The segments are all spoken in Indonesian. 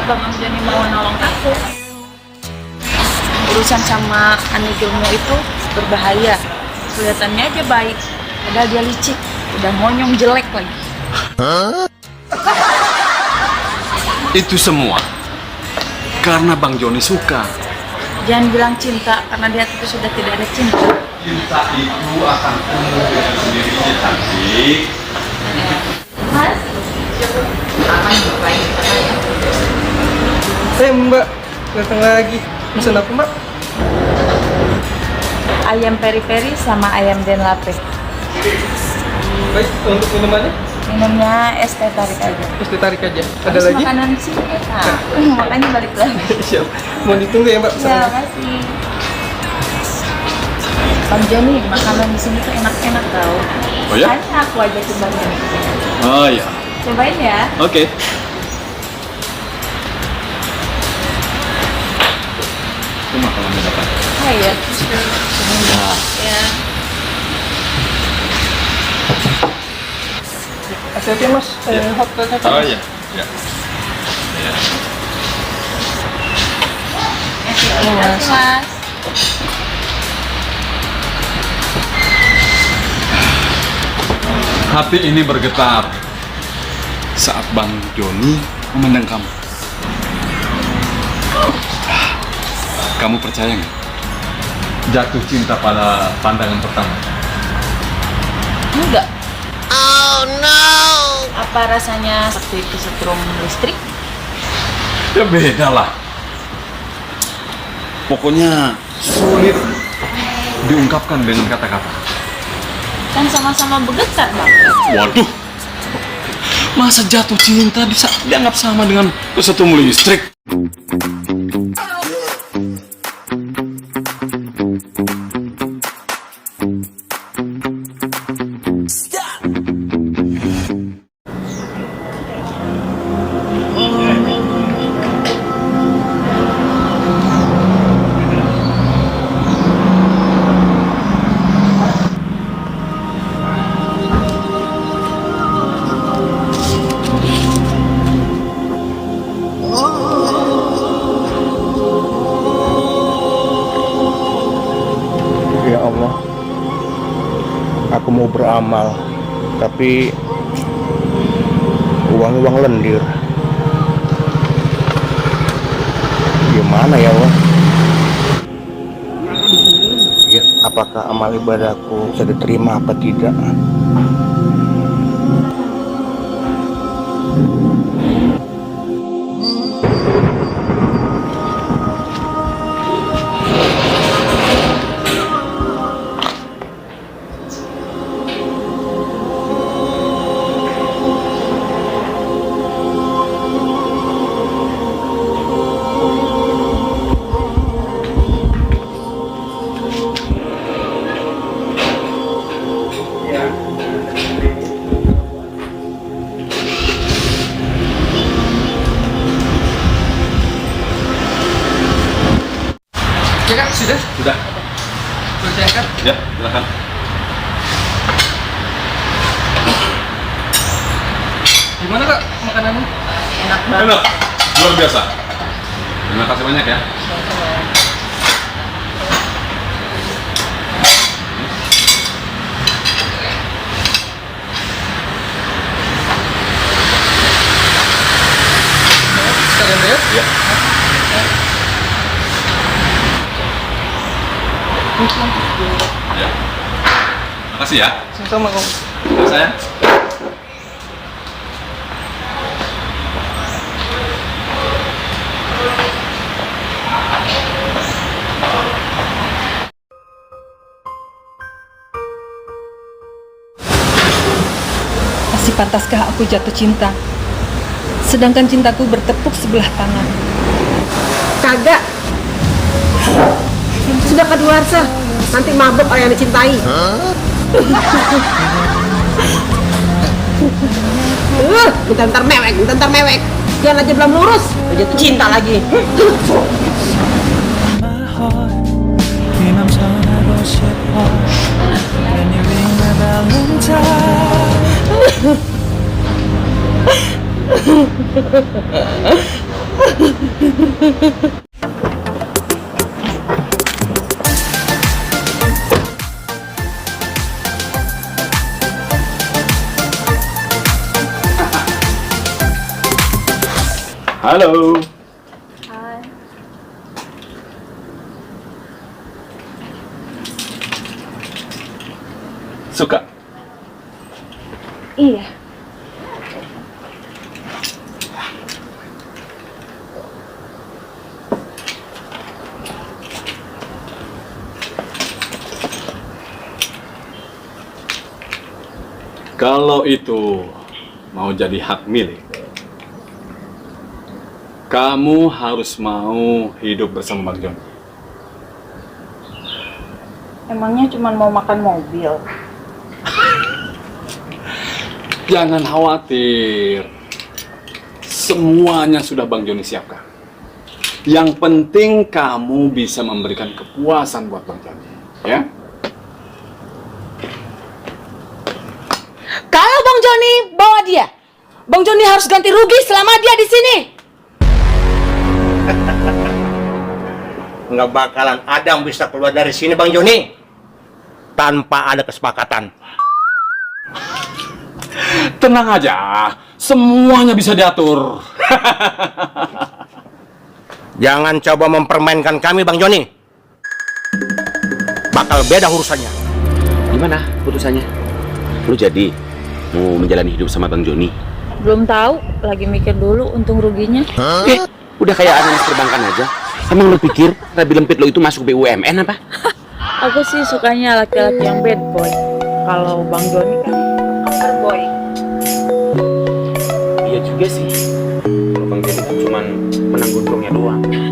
kenapa Bang Joni mau nolong aku. Urusan sama Anigilmu itu berbahaya. Kelihatannya aja baik, padahal dia licik. Udah monyong jelek lagi. Itu semua karena Bang Joni suka. Jangan bilang cinta, karena di hatiku sudah tidak ada cinta. Cinta itu akan tumbuh dengan sendirinya cantik. Mas, aman lagi. Eh mbak, datang lagi. Pesan apa mbak? Ayam peri-peri sama ayam denlape. Baik, untuk minumannya? Minumnya es teh tarik aja. Mesti tarik aja. Ada Habis lagi? Makanan sih enak. Makanya balik lagi. Siap. Mau ditunggu ya mbak? Ya, makasih. Bang Joni, makanan di sini tuh enak-enak tau. Oh ya? Makanya aku ajakin Bang Joni. Oh ya, Cobain ya. oke. Itu dapat. Hai ya. Ya. Ya. Hati-hati mas, eh, hot dognya kan? Oh ya, ya. Ya. Terima kasih, Mas. Hati ini bergetar saat Bang Joni memandang kamu. Kamu percaya nggak? Jatuh cinta pada pandangan pertama. Enggak. Oh no. Apa rasanya seperti kesetrum listrik? Ya beda lah. Pokoknya sulit diungkapkan dengan kata-kata. Kan sama-sama bergetar, Bang. Waduh, masa jatuh cinta bisa dianggap sama dengan kesetrum listrik? Beramal, tapi uang-uang lendir. Gimana ya Allah? Ya, apakah amal ibadahku bisa diterima apa tidak? Sudah? Sudah, Sudah diangkat? ya silakan. Gimana kak makanannya? Enak banget. Enak, luar biasa. Terima kasih banyak ya. Sekalian ya? Ya. Ya. Makasih ya. Sama-sama kok. Ya, sayang. Masih pantaskah aku jatuh cinta? Sedangkan cintaku bertepuk sebelah tangan. Kagak. Sudah kadaluarsa. Nanti mabuk orang yang dicintai. Uh, bentar-bentar mewek, bentar-bentar mewek. Jalan aja belum lurus, jatuh cinta lagi. Halo. Suka? Iya. Kalau itu mau jadi hak milik, kamu harus mau hidup bersama Bang John. Emangnya cuma mau makan mobil? Jangan khawatir. Semuanya sudah Bang Joni siapkan. Yang penting kamu bisa memberikan kepuasan buat Bang Joni. Ya? Kalau Bang Joni bawa dia, Bang Joni harus ganti rugi selama dia di sini. Nggak bakalan ada yang bisa keluar dari sini Bang Joni tanpa ada kesepakatan. Tenang aja, semuanya bisa diatur. Jangan coba mempermainkan kami Bang Joni. Bakal beda urusannya. Gimana putusannya? Lu jadi mau menjalani hidup sama Bang Joni? Belum tahu, lagi mikir dulu untung ruginya. Eh, udah kayak analis perbankan aja. Emang lu pikir Rabi Lempit lo itu masuk BUMN apa? Aku sih sukanya laki-laki yang bad boy. Kalau Bang Joni kan cover boy. Iya juga sih. Kalau Bang Joni kan cuman menang gondrongnya doang. Ya?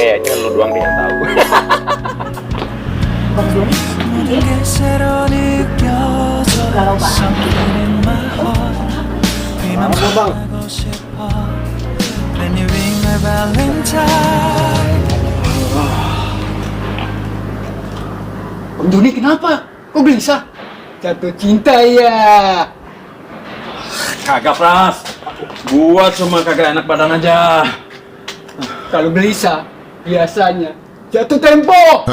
Kayaknya lu doang yang tahu. Bang Joni 게새 valentine Bang Joni kenapa? Kok gelisah? Jatuh cinta ya. Kagak, Pras. Gua cuma kagak enak badan aja. Kalau gelisah, biasanya jatuh tempo.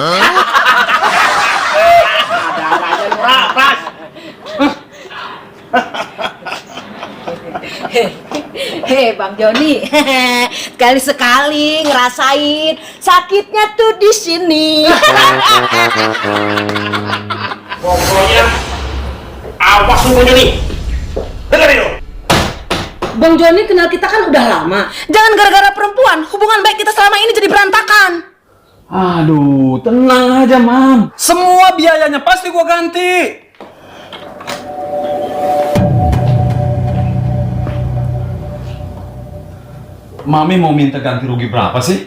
Hei Bang Joni, sekali-sekali ngerasain sakitnya tuh di sini. Pokoknya awas lu Bang Joni. Dengar itu. Bang Joni kenal kita kan udah lama. Jangan gara-gara perempuan, hubungan baik kita selama ini jadi berantakan. Aduh, tenang aja, Mam. Semua biayanya pasti gua ganti. Mami mau minta ganti rugi berapa sih?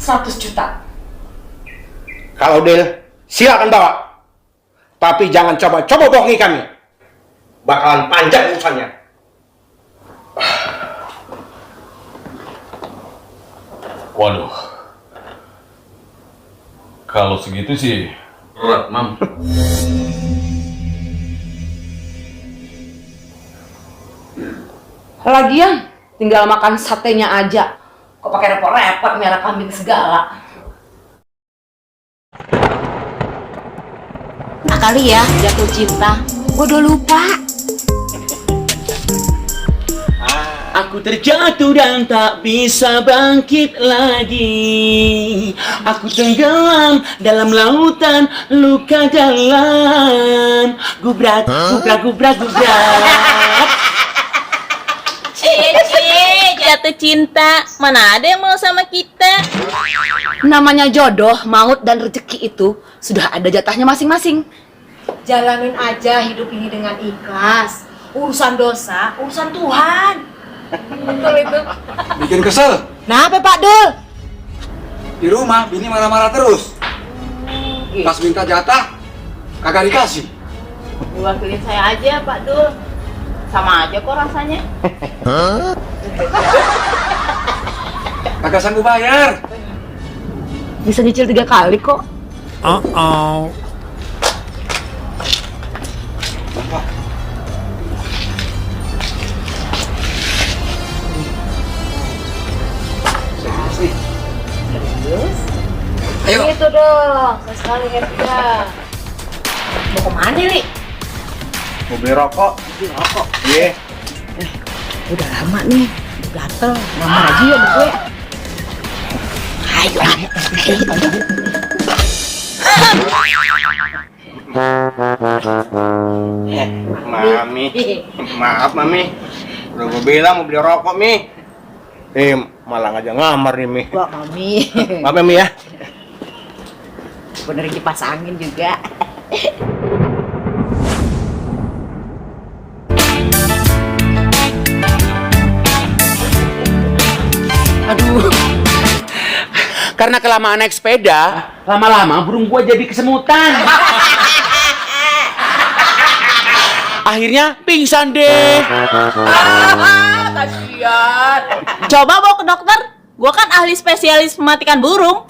100 juta. Kalau deal, silakan bawa. Tapi jangan coba-coba bohongi kami. Bakalan panjang urusannya. Waduh. Kalau segitu sih berat, Mam. Lagian tinggal makan satenya aja. Kok pakai repot-repot merah kambing segala. Nah kali ya jatuh cinta. Gue udah lupa. Aku terjatuh dan tak bisa bangkit lagi Aku tenggelam dalam lautan luka dalam Gubrak, gubrak, gubrak, gubrak jatuh cinta. Mana ada yang mau sama kita? Namanya jodoh, maut, dan rezeki itu sudah ada jatahnya masing-masing. Jalanin aja hidup ini dengan ikhlas. Urusan dosa, urusan Tuhan. Betul itu. Bikin kesel. Nah, apa Pak Dul? Di rumah bini marah-marah terus. Pas minta jatah, kagak dikasih. Diwakilin saya aja, Pak Dul. Sama aja kok rasanya. Kagak sanggup bayar. Bisa nyicil tiga kali kok. Serius nih. Ayo. Gitu dong, sekali Herda. Mau ke mana nih? Mau beli rokok? Beli rokok. Iya. Udah lama nih, gatel. Ngamar aja ya gue. Ayo. Mami. Maaf, Mami. Udah gue bilang mau beli rokok, Mi. Eh, malah ngajak ngamar nih, Mi. Gua mami. Maaf, ya, Mi ya. Bener dipasangin juga. Karena kelamaan naik sepeda, lama-lama burung gua jadi kesemutan. Akhirnya pingsan deh. Kasian. Coba bawa ke dokter. Gua kan ahli spesialis mematikan burung.